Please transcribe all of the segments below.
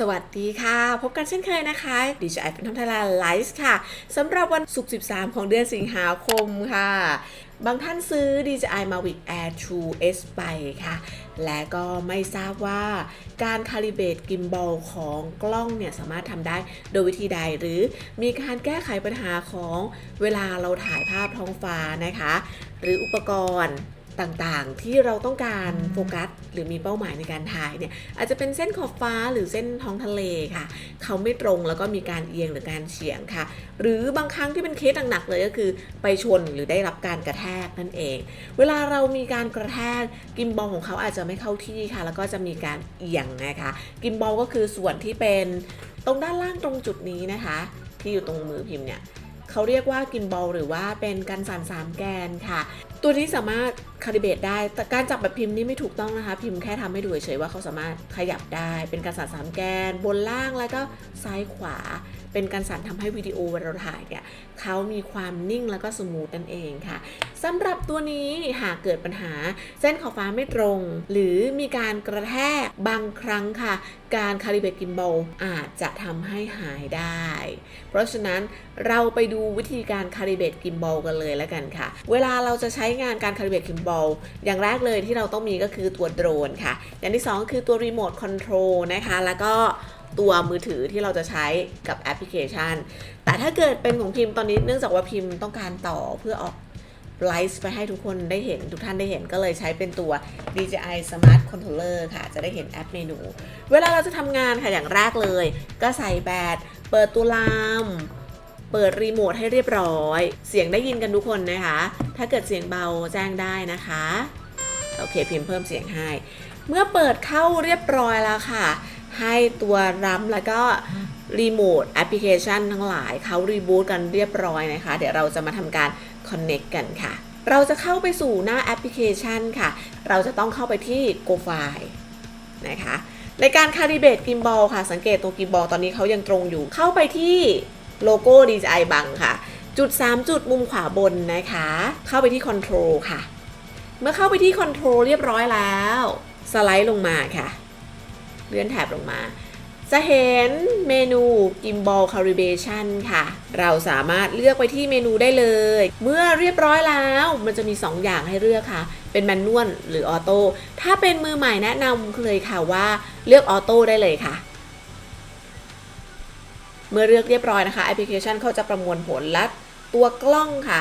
สวัสดีค่ะ พบกันเช่นเคยนะคะดิฉันเป็นทำไทยแลนด์ไลฟ์ค่ะสำหรับวันศุกร์ 13 ของเดือนสิงหาคมค่ะ บางท่านซื้อ DJI Mavic Air 2 S ไปค่ะ และก็ไม่ทราบว่าการคาลิเบตกิมบอลของกล้องเนี่ย สามารถทำได้โดยวิธีใดหรือมีการแก้ไขปัญหาของเวลาเราถ่ายภาพท้องฟ้านะคะ หรืออุปกรณ์ ต่างๆ ที่เราต้องการโฟกัสหรือมีเป้าหมายในการถ่ายเนี่ยอาจจะเป็นเส้นขอบฟ้าหรือเส้นท้องทะเลค่ะ เขาไม่ตรงแล้วก็มีการเอียงหรือการเฉียงค่ะ หรือบางครั้งที่เป็นเคสหนักๆเลยก็คือ ไปชนหรือได้รับการกระแทกนั่นเอง เวลาเรามีการกระแทกกิมบอลของเขาอาจจะไม่เข้าที่ค่ะ แล้วก็จะมีการเอียงนะคะกิมบอลก็คือส่วนที่เป็นตรงด้านล่างตรงจุดนี้นะคะ ที่อยู่ตรงมือพิมพ์เนี่ยเขาเรียกว่ากิมบอลหรือว่าเป็นการสั่นสามแกนค่ะ ตัวนี้สามารถคาลิเบตได้ แต่การจับแบบพิมพ์นี่ไม่ถูกต้องนะคะ พิมพ์แค่ทำให้ดูเฉยๆว่าเขาสามารถขยับได้ เป็นการสั่นสามแกน บนล่างแล้วก็ซ้ายขวา เป็นการสั่นทำให้วิดีโอเวลาเราถ่ายเนี่ยเขามีความนิ่งแล้วก็สมูทนั่นเองค่ะสำหรับตัวนี้หากเกิดปัญหา เส้นขอบฟ้าไม่ตรง หรือมีการกระแทกบางครั้งค่ะ การคาลิเบตกิมบอลอาจจะทำให้หายได้ เพราะฉะนั้นเราไปดูวิธีการคาลิเบตกิมบอลกันเลยแล้วกันค่ะ เวลาเราจะใช้งานการคาลิเบตกิมบอลอย่างแรกเลยที่เราต้องมีก็คือตัวโดรนค่ะ อย่างที่สองคือตัวรีโมทคอนโทรลนะคะ แล้วก็ตัวมือถือที่เราจะใช้กับแอปพลิเคชัน แต่ถ้าเกิดเป็นของพิมพ์ตอนนี้เนื่องจากว่าพิมพ์ต้องการต่อเพื่อออกไลฟ์ไปให้ทุกคนได้เห็นทุกท่านได้เห็นก็เลยใช้เป็นตัว DJI Smart Controller ค่ะ จะได้เห็นแอปเมนู เวลาเราจะทำงานค่ะอย่างแรกเลย ก็ใส่แบตเปิดตัวลาม เปิดรีโมทให้เรียบร้อย เสียงได้ยินกันทุกคนนะคะ ถ้าเกิดเสียงเบาแจ้งได้นะคะ โอเคพิมพ์เพิ่มเสียงให้ เมื่อเปิดเข้าเรียบร้อยแล้วค่ะ ให้ตัวรัมแล้วก็รีโมทแอปพลิเคชันทั้งหลายเขารีบูตกันเรียบร้อยนะคะ เดี๋ยวเราจะมาทำการ Connect กันค่ะ เราจะเข้าไปสู่หน้าแอปพลิเคชันค่ะ เราจะต้องเข้าไปที่ Go File นะคะ ในการคาลิเบตกิมบอลค่ะ สังเกตตัวกิมบอลตอนนี้เขายังตรงอยู่ เข้าไปที่ โลโก้ DJI บังค่ะ จุด 3 จุดมุมขวาบนนะคะ เข้าไปที่ Control ค่ะ เมื่อเข้าไปที่ Control เรียบร้อยแล้ว สไลด์ลงมาค่ะ เลื่อนแถบลงมาจะเห็นเมนู Gimbal Calibration ค่ะ เราสามารถเลือกไปที่เมนูได้เลย เมื่อเรียบร้อยแล้วมันจะมี 2 อย่างให้เลือกค่ะ เป็นแมนนวลหรือออโต้ ถ้าเป็นมือใหม่แนะนำเลยค่ะว่าเลือกออโต้ได้เลยค่ะ เมื่อเลือกเรียบร้อยนะคะแอปพลิเคชันเขาจะประมวลผลและตัวกล้องค่ะ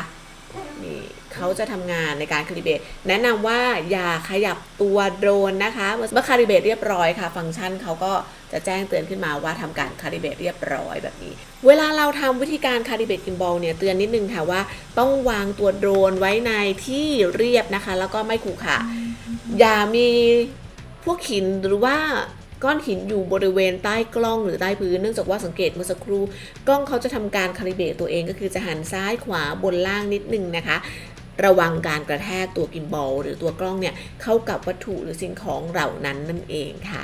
นี่เขาจะทำงานในการคาลิเบตแนะนำว่าอย่าขยับตัวโดรนนะคะเมื่อคาลิเบตเรียบร้อยค่ะ ฟังก์ชันเขาก็จะแจ้งเตือนขึ้นมาว่าทำการคาลิเบตเรียบร้อยแบบนี้ เวลาเราทำวิธีการคาลิเบตกิมบอลเนี่ยเตือนนิดนึงค่ะว่า ต้องวางตัวโดรนไว้ในที่เรียบนะคะ แล้วก็ไม่ขรุขระอย่ามีพวกหินหรือว่า ก้อนหินอยู่บริเวณใต้กล้องหรือใต้พื้นเนื่องจากว่าสังเกตเมื่อสักครู่ กล้องเขาจะทำการคาลิเบตตัวเองก็คือจะหันซ้ายขวาบนล่างนิดนึงนะคะระวังการกระแทกตัวกิมบอลหรือตัวกล้องเนี่ยเข้ากับวัตถุหรือสิ่งของเหล่านั้นนั่นเองค่ะ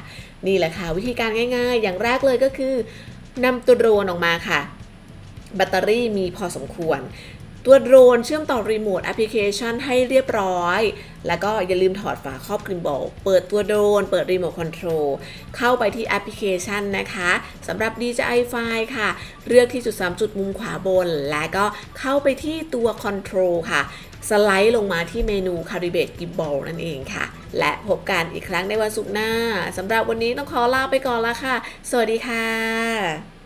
นี่แหละค่ะวิธีการง่าย ๆ อย่างแรกเลยก็คือนำตัวโดรนออกมาค่ะ แบตเตอรี่มีพอสมควร ตัวโดรนเชื่อมต่อรีโมทแอปพลิเคชันให้เรียบร้อย แล้วก็อย่าลืมถอดฝาครอบกิมบอลเปิดตัวโดรน เปิดรีโมทคอนโทรล เข้าไปที่แอปพลิเคชันนะคะสำหรับ DJI File ค่ะ เลือกที่จุด 3 จุดมุมขวาบน และก็เข้าไปที่ตัวคอนโทรลค่ะ สไลด์ลงมาที่เมนู Calibrate Gimbal นั่นเองค่ะ และพบกันอีกครั้งในวันศุกร์หน้าสำหรับวันนี้ต้องขอลาไปก่อนละค่ะ สวัสดีค่ะ